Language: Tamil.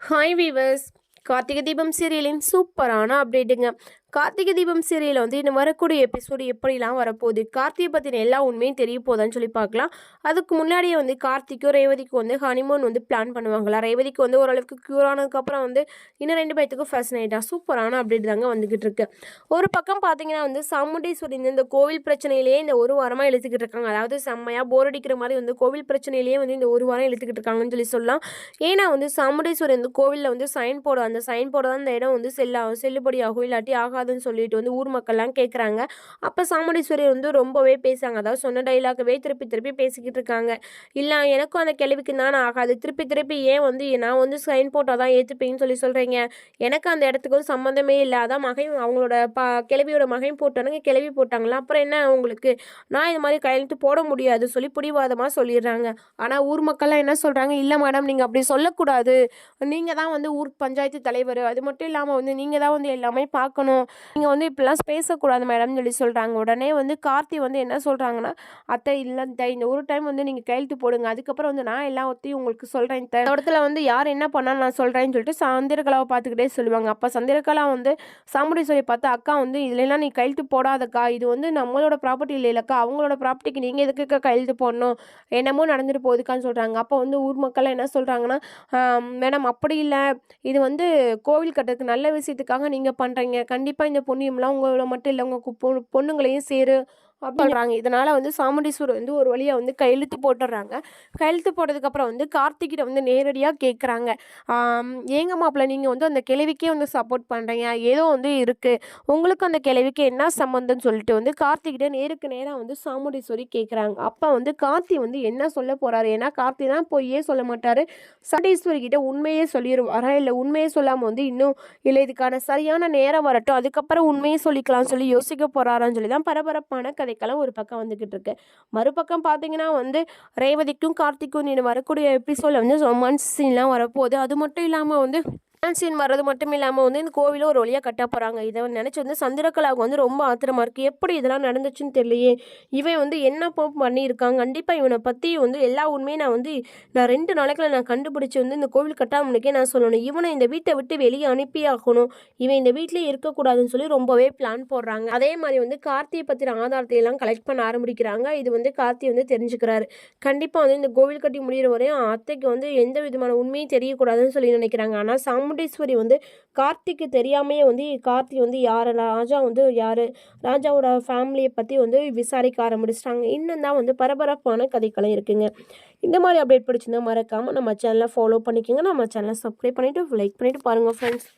ஹாய் வீவர்ஸ் கார்த்திகை தீபம் சீரியலின் சூப்பரான அப்டேட்டுங்க கார்த்திகை தீபம் சீரியலில் வந்து இன்னும் வரக்கூடிய எபிசோடு எப்படிலாம் வரப்போகுது கார்த்திகை பற்றின எல்லா உண்மையும் தெரிய போதான்னு சொல்லி பார்க்கலாம். அதுக்கு முன்னாடியே வந்து கார்த்திக்கும் ரேவதிக்கும் வந்து ஹனிமூன் வந்து பிளான் பண்ணுவாங்களா? ரேவதிக்கு வந்து ஓரளவுக்கு க்யூர் ஆனதுக்கப்புறம் வந்து இன்னும் ரெண்டு பேர்த்துக்கும் ஃபர்ஸ்ட் நைட்டாக சூப்பரான அப்டேட் தாங்க வந்துக்கிட்டு இருக்கு. ஒரு பக்கம் பார்த்தீங்கன்னா வந்து சாமுண்டீஸ்வரி இந்த கோவில் பிரச்சனையிலேயே இந்த ஒரு வாரமாக இழுத்துக்கிட்டு இருக்காங்க. அதாவது செம்மையாக போர் அடிக்கிற மாதிரி வந்து கோவில் பிரச்சனையிலேயே வந்து இந்த ஒரு வாரம் இழுத்துக்கிட்டு இருக்காங்கன்னு சொல்லி சொல்லலாம். ஏன்னா வந்து சாமுண்டீஸ்வரி வந்து கோவிலில் வந்து சைன் போட அந்த சைன் போட தான் அந்த இடம் வந்து செல்லா செல்லுபடியாகும் இல்லாட்டி ஆக ஆகாதுன்னு சொல்லிட்டு வந்து ஊர் மக்கள்லாம் கேட்குறாங்க அப்போ சாமுண்டீஸ்வரி வந்து ரொம்பவே பேசுகிறாங்க அதாவது சொன்ன டைலாகவே திருப்பி திருப்பி பேசிக்கிட்டு இருக்காங்க. இல்லை எனக்கும் அந்த கேள்விக்கு தான் ஆகாது. திருப்பி திருப்பி ஏன் வந்து நான் வந்து சைன் போட்டால் தான் ஏற்றுப்பேன்னு சொல்லி சொல்கிறீங்க எனக்கு அந்த இடத்துக்கு வந்து சம்மந்தமே இல்லை. அதான் மகையும் அவங்களோட ப கிளவியோட மகையும் போட்டானுங்க கிளவி போட்டாங்களா? அப்புறம் என்ன உங்களுக்கு? நான் இது மாதிரி கையெழுத்து போட முடியாது சொல்லி பிடிவாதமாக சொல்லிடுறாங்க. ஆனால் ஊர் மக்கள்லாம் என்ன சொல்கிறாங்க இல்லை மேடம் நீங்கள் அப்படி சொல்லக்கூடாது. நீங்கள் தான் வந்து ஊர் பஞ்சாயத்து தலைவர். அது மட்டும் இல்லாமல் வந்து நீங்கள் தான் வந்து எல்லாமே பார்க்கணும். நீங்கள் வந்து இப்படிலாம் பேசக்கூடாது மேடம்னு சொல்லி சொல்கிறாங்க உடனே வந்து கார்த்தி வந்து என்ன சொல்கிறாங்கன்னா அத்தை இல்லை அத்தை, இந்த ஒரு டைம் வந்து நீங்கள் கையெழுத்து போடுங்க. அதுக்கப்புறம் வந்து நான் எல்லா ஒத்தையும் உங்களுக்கு சொல்கிறேன் இந்த இடத்துல வந்து யார் என்ன பண்ணாலும் நான் சொல்கிறேன்னு சொல்லிட்டு சந்திரகலாவை பார்த்துக்கிட்டே சொல்லுவாங்க. அப்போ சந்திரகலா வந்து சாமுண்டீஸ்வரி பார்த்து அக்கா வந்து இதுலலாம் நீ கையெழுத்து போடாதக்கா. இது வந்து நம்மளோட ப்ராப்பர்ட்டி இல்லைல்லக்கா அவங்களோட ப்ராப்பர்ட்டிக்கு நீங்கள் எதுக்குக்கா கையெழுத்து போடணும்? என்னமோ நடந்துட்டு போகுதுக்கான்னு சொல்கிறாங்க அப்போ வந்து ஊர் மக்கள் என்ன சொல்கிறாங்கன்னா மேடம் அப்படி இல்லை. இது வந்து கோவில் கட்டுறதுக்கு நல்ல விஷயத்துக்காக நீங்கள் பண்ணுறீங்க கண்டிப்பாக இந்த புண்ணியம்லாம் உங்களை மட்டும் இல்லை உங்கள் பொண்ணுங்களையும் சேரு. அப்படின்றாங்க இதனால் வந்து சாமுண்டீஸ்வரர் வந்து ஒரு வழியாக வந்து கையெழுத்து போட்டுடுறாங்க கையெழுத்து போட்டதுக்கப்புறம் வந்து கார்த்திகிட்ட வந்து நேரடியாக கேட்குறாங்க ஏங்க மாப்பிள்ள நீங்கள் வந்து அந்த கிழவிக்கே வந்து சப்போர்ட் பண்ணுறீங்க ஏதோ வந்து இருக்குது உங்களுக்கு அந்த கிழவிக்கு என்ன சம்மந்தம்னு சொல்லிட்டு வந்து கார்த்திகிட்ட நேருக்கு நேராக வந்து சாமுண்டீஸ்வரி கேட்குறாங்க அப்போ வந்து கார்த்தி வந்து என்ன சொல்ல போகிறாரு ஏன்னா கார்த்தி தான் பொய்யே சொல்ல மாட்டார். சண்டீஸ்வரி கிட்ட உண்மையே சொல்லிடுவாரா இல்லை உண்மையே சொல்லாமல் வந்து இன்னும் இல்லை இதுக்கான சரியான நேரம் வரட்டும் அதுக்கப்புறம் உண்மையே சொல்லிக்கலாம்னு சொல்லி யோசிக்க போகிறாரான்னு சொல்லி தான் பரபரப்பான கதைக்கெல்லாம் ஒரு பக்கம் வந்துக்கிட்டு இருக்கு மறுபக்கம் பார்த்தீங்கன்னா வந்து ரேவதிக்கும் கார்த்திக்கும் நீ வரக்கூடிய எபிசோடில் வந்து ரொமான்ஸ் சீன்லாம் வரப்போகுது. அது மட்டும் இல்லாமல் வந்து சீன் வர்றது மட்டும் இல்லாமல் வந்து இந்த கோவிலை ஒரு வழியாக கட்ட போகிறாங்க இதை நினச்சி வந்து சந்திரகலாவுக்கு வந்து ரொம்ப ஆத்திரமா இருக்குது எப்படி இதெல்லாம் நடந்துச்சுன்னு தெரியலையே. இவன் வந்து என்ன பண்ணியிருக்காங்க கண்டிப்பாக இவனை பற்றி வந்து எல்லா உண்மையும் நான் வந்து நான் ரெண்டு நாளைக்குள்ள நான் கண்டுபிடிச்சி வந்து இந்த கோவில் கட்டாமனுக்கே நான் சொல்லணும். இவனை இந்த வீட்டை விட்டு வெளியே அனுப்பி ஆகணும் இவன் இந்த வீட்டிலே இருக்கக்கூடாதுன்னு சொல்லி ரொம்பவே பிளான் போடுறாங்க. அதே மாதிரி வந்து கார்த்தியை பற்றின ஆதாரத்தை எல்லாம் கலெக்ட் பண்ண ஆரம்பிக்கிறாங்க. இது வந்து கார்த்தி வந்து தெரிஞ்சுக்கிறாரு. கண்டிப்பாக வந்து இந்த கோவில் கட்டி முடிகிற வரையும் அத்தைக்கு வந்து எந்த விதமான உண்மையும் தெரியக்கூடாதுன்னு சொல்லி நினைக்கிறாங்க. ஆனால் சாமுண்டீஸ்வரி வந்து கார்த்திக்கு தெரியாமையே வந்து கார்த்தி வந்து யார்? ராஜா வந்து யார்? ராஜாவோட ஃபேமிலியை பற்றி வந்து விசாரிக்க ஆரம்பிச்சிட்டாங்க. இன்னும் தான் வந்து பரபரப்பான கதைக்களம் இருக்குங்க. இந்த மாதிரி அப்டேட் பிடிச்சிருந்தா மறக்காமல் நம்ம சேனலை ஃபாலோ பண்ணிக்கோங்க. நம்ம சேனலை சப்ஸ்கிரைப் பண்ணிவிட்டு லைக் பண்ணிவிட்டு பாருங்கள் ஃப்ரெண்ட்ஸ்